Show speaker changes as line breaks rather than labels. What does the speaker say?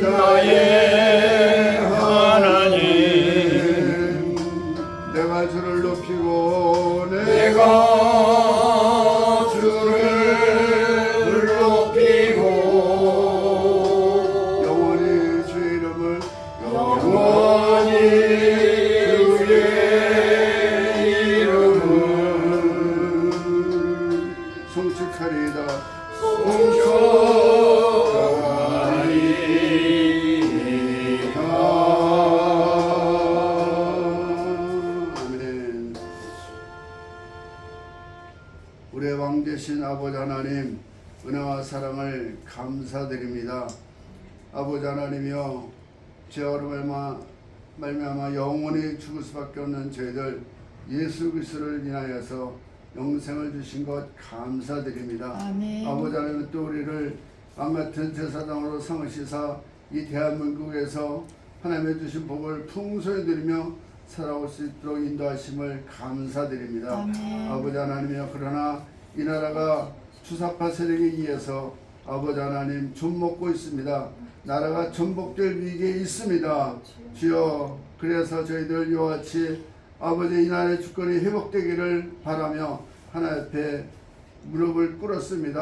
나의 하나님
내가 주를 높이고
내가 주를 높이고
영원히 주의 이름을
영원히 주의 이름을
송축하리이다 아멘. 우리의 왕 되신 아버지 하나님 은혜와 사랑을 감사드립니다. 아버지 하나님이여 죄어름을 말미암아 영원히 죽을 수밖에 없는 저희들 예수 그리스도를 인하여서 영생을 주신 것 감사드립니다.
아멘.
아버지 하나님 또 우리를 왕 같은 제사장으로 삼으시사 이 대한민국에서 하나님의 주신 복을 풍성히 누리며 살아올 수 있도록 인도하심을 감사드립니다.
아멘.
아버지 하나님이여 그러나 이 나라가 주사파 세력에 의해서 아버지 하나님 좀 먹고 있습니다. 나라가 전복될 위기에 있습니다. 주여 그래서 저희들 이와 같이 아버지 이 나라의 주권이 회복되기를 바라며 하나 옆에 무릎을 꿇었습니다.